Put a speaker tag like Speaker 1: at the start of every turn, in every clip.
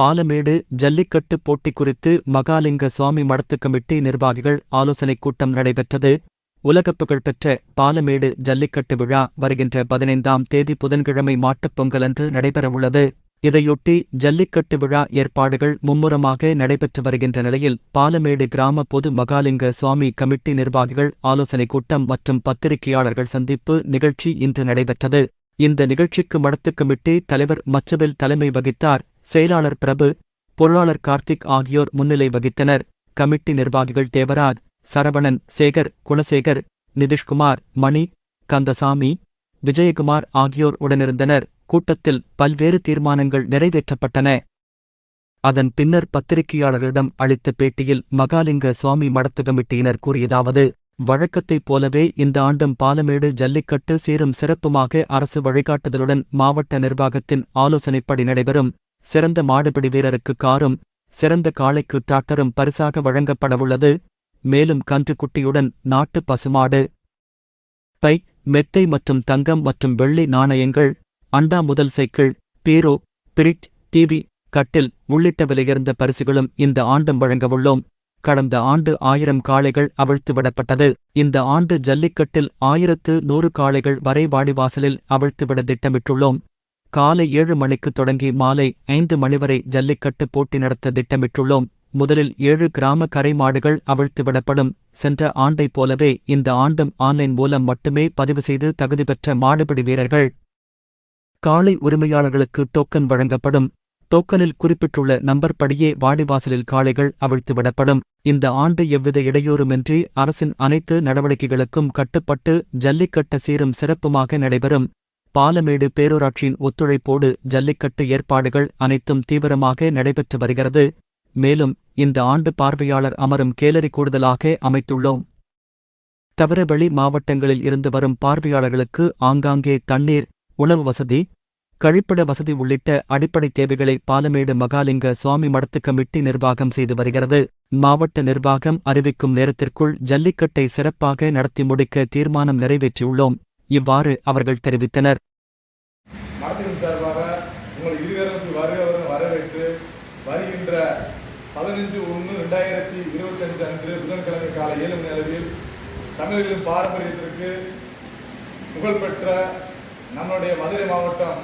Speaker 1: பாலமேடு ஜல்லிக்கட்டு போட்டி குறித்து மகாலிங்க சுவாமி மடத்து கமிட்டி நிர்வாகிகள் ஆலோசனைக் கூட்டம் நடைபெற்றது. உலகப் புகழ்பெற்ற பாலமேடு ஜல்லிக்கட்டு விழா வருகின்ற பதினைந்தாம் தேதி புதன்கிழமை மாட்டுப் பொங்கலன்று நடைபெறவுள்ளது. இதையொட்டி ஜல்லிக்கட்டு விழா ஏற்பாடுகள் மும்முரமாக நடைபெற்று வருகின்ற நிலையில் பாலமேடு கிராம பொது மகாலிங்க சுவாமி கமிட்டி நிர்வாகிகள் ஆலோசனைக் கூட்டம் மற்றும் பத்திரிகையாளர்கள் சந்திப்பு நிகழ்ச்சி இன்று நடைபெற்றது. இந்த நிகழ்ச்சிக்கு மடத்து கமிட்டி தலைவர் மச்சவில் தலைமை வகித்தார். செயலாளர் பிரபு பொருளாளர் கார்த்திக் ஆகியோர் முன்னிலை வகித்தனர். கமிட்டி நிர்வாகிகள் தேவராஜ் சரவணன் சேகர் குணசேகர் நிதிஷ்குமார் மணி கந்தசாமி விஜயகுமார் ஆகியோர் உடனிருந்தனர். கூட்டத்தில் பல்வேறு தீர்மானங்கள் நிறைவேற்றப்பட்டன. அதன் பின்னர் பத்திரிகையாளரிடம் அளித்த பேட்டியில் மகாலிங்க சுவாமி மடத்து கமிட்டியினர் கூறியதாவது வழக்கத்தைப் போலவே இந்த ஆண்டும் பாலமேடு ஜல்லிக்கட்டு சீரும் சிறப்புமாக அரசு வழிகாட்டுதலுடன் மாவட்ட நிர்வாகத்தின் ஆலோசனைப்படி நடைபெறும். சிறந்த மாடுபிடி வீரருக்கு காரும் சிறந்த காளைக்கு டிராக்டரும் பரிசாக வழங்கப்படவுள்ளது. மேலும் கன்றுக்குட்டியுடன் நாட்டு பசுமாடு பை மெத்தை மற்றும் தங்கம் மற்றும் வெள்ளி நாணயங்கள் அண்டா முதல் சைக்கிள் பீரோ பிரிட் டிவி கட்டில் உள்ளிட்ட விலையிருந்த பரிசுகளும் இந்த ஆண்டும் வழங்கவுள்ளோம். கடந்த ஆண்டு ஆயிரம் காளைகள் அவிழ்த்து விடப்பட்டது. இந்த ஆண்டு ஜல்லிக்கட்டில் ஆயிரத்து நூறு காளைகள் வரை வாடிவாசலில் அவிழ்த்துவிட திட்டமிட்டுள்ளோம். காலை ஏழு மணிக்கு தொடங்கி மாலை ஐந்து மணி வரை ஜல்லிக்கட்டு போட்டி நடத்த திட்டமிட்டுள்ளோம். முதலில் ஏழு கிராம கரை மாடுகள் அவிழ்த்து விடப்படும். சென்ற ஆண்டைப் போலவே இந்த ஆண்டும் ஆன்லைன் மூலம் மட்டுமே பதிவு செய்து தகுதி பெற்ற மாடுபிடி வீரர்கள் காளை உரிமையாளர்களுக்கு டோக்கன் வழங்கப்படும். டோக்கனில் குறிப்பிட்டுள்ள நம்பர் படியே வாடிவாசலில் காளைகள் அவிழ்த்து விடப்படும். இந்த ஆண்டு எவ்வித இடையூறுமின்றி அரசின் அனைத்து நடவடிக்கைகளுக்கும் கட்டுப்பட்டு ஜல்லிக்கட்ட சீரும் சிறப்புமாக நடைபெறும். பாலமேடு பேரூராட்சியின் ஒத்துழைப்போடு ஜல்லிக்கட்டு ஏற்பாடுகள் அனைத்தும் தீவிரமாக நடைபெற்று வருகிறது. மேலும் இந்த ஆண்டு பார்வையாளர் அமரும் கேலரி கூடுதலாக அமைத்துள்ளோம். தவிர வெளி மாவட்டங்களில் இருந்து வரும் பார்வையாளர்களுக்கு ஆங்காங்கே தண்ணீர் உணவு வசதி கழிப்பிட வசதி உள்ளிட்ட அடிப்படை தேவைகளை பாலமேடு மகாலிங்க சுவாமி மடத்து கமிட்டி நிர்வாகம் செய்து வருகிறது. மாவட்ட நிர்வாகம் அறிவிக்கும் நேரத்திற்குள் ஜல்லிக்கட்டை சிறப்பாக நடத்தி முடிக்க தீர்மானம் நிறைவேற்றியுள்ளோம். இவ்வாறு அவர்கள் தெரிவித்தனர்.
Speaker 2: மடத்தின் உங்கள் இருவரும் வரவேற்று வருகின்ற பதினஞ்சு ஒன்று ரெண்டாயிரத்தி இருபத்தஞ்சு அன்று புதன்கிழமை காலை ஏழு மணி அளவில் தமிழர்களின் பாரம்பரியத்திற்கு புகழ்பெற்ற நம்முடைய மதுரை மாவட்டம்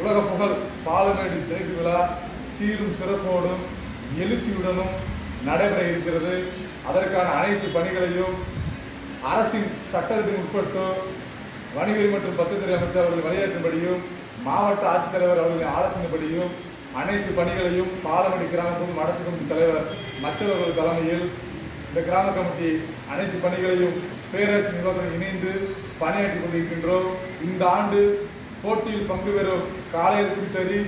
Speaker 2: உலக புகழ் பாலமேடு திரைக்கு விழா சீரும் சிறப்போடும் எழுச்சியுடனும் நடைபெற இருக்கிறது. அதற்கான அனைத்து பணிகளையும் அரசின் சட்டத்தின் உட்பட்டு வணிகர் மற்றும் பத்திரத்துறை அமைச்சர் அவர்கள் வழியேற்றும்படியும் மாவட்ட ஆட்சித்தலைவர் அவர்களின் ஆலோசனைப்படியும் அனைத்து பணிகளையும் பாலமணி கிராமத்தும் மடத்து தலைவர் மற்றவர்கள் தலைமையில் இந்த கிராம கமிட்டி அனைத்து பணிகளையும் பேராட்சி நிர்வாகம் இணைந்து பணியாற்றிக் கொண்டிருக்கின்றோம். இந்த ஆண்டு போட்டியில் பங்கு பெறும் காளையருக்கும் சரி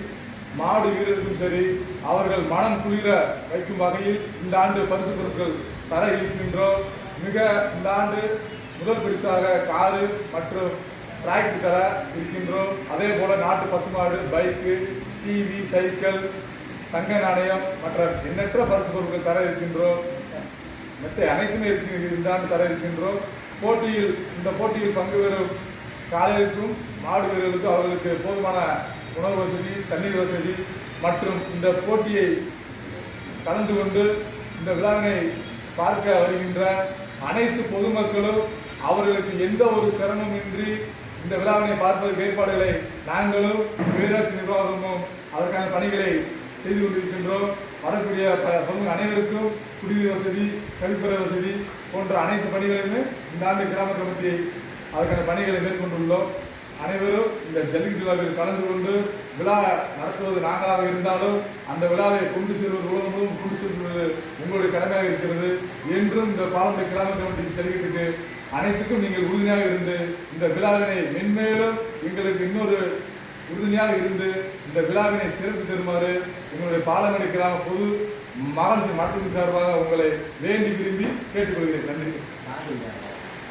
Speaker 2: மாடு வீரருக்கும் சரி அவர்கள் மனம் குளிர வைக்கும் வகையில் இந்த ஆண்டு பரிசு பொருட்கள் தர இருக்கின்றோம். மிக இந்த ஆண்டு முதல் பரிசாக காரு மற்றும் டிராக்டர் தர இருக்கின்றோம் அதே போல நாட்டு பசுமாடு பைக்கு டிவி சைக்கிள் தங்க நாணயம் மற்ற எண்ணற்ற பரிசு பொருட்கள் தர இருக்கின்றோம். மற்ற அனைத்துமே இருக்கு. இந்த ஆண்டு தர இருக்கின்றோம். போட்டியில் இந்த போட்டியில் பங்கு பெறும் காலையிற்கும் மாடு வீரர்களுக்கும் அவர்களுக்கு போதுமான உணவு வசதி தண்ணீர் வசதி மற்றும் இந்த போட்டியை கலந்து கொண்டு இந்த விழாவினை பார்க்க வருகின்ற அனைத்து பொதுமக்களும் அவர்களுக்கு எந்த ஒரு சிரமமின்றி இந்த விழாவினை பார்ப்பதற்கு ஏற்பாடுகளை நாங்களும் பேராட்சி நிர்வாகமும் அதற்கான பணிகளை செய்து கொண்டிருக்கின்றோம். வரக்கூடிய அனைவருக்கும் குடிநீர் வசதி கழிப்பறை வசதி போன்ற அனைத்து பணிகளையுமே இந்த ஆண்டு கிராம கமிட்டியை அதற்கான பணிகளை மேற்கொண்டுள்ளோம். அனைவரும் இந்த ஜல்லிக்கட்டு விழாவில் கலந்து கொண்டு விழா நடத்துவது நாங்களாக இருந்தாலும் அந்த விழாவை கொண்டு செல்வது உலகம் கொண்டு செல்வது உங்களுடைய கடமையாக இருக்கிறது என்றும் இந்த பாலமுறை கிராம கமிட்டி ஜல்லிக்கட்டுக்கு அனைத்துக்கும் நீங்கள் உறுதியாக இருந்து இந்த விழாவினை மென்மேலும் எங்களுக்கு இன்னொரு உறுதுணையாக இருந்து இந்த விழாவினை சிறப்பு தருமாறு எங்களுடைய பாலமடை கிராம பொது மாநில மாற்றத்தின் சார்பாக உங்களை வேண்டி விரும்பி கேட்டுக்கொள்கிறேன். நன்றி.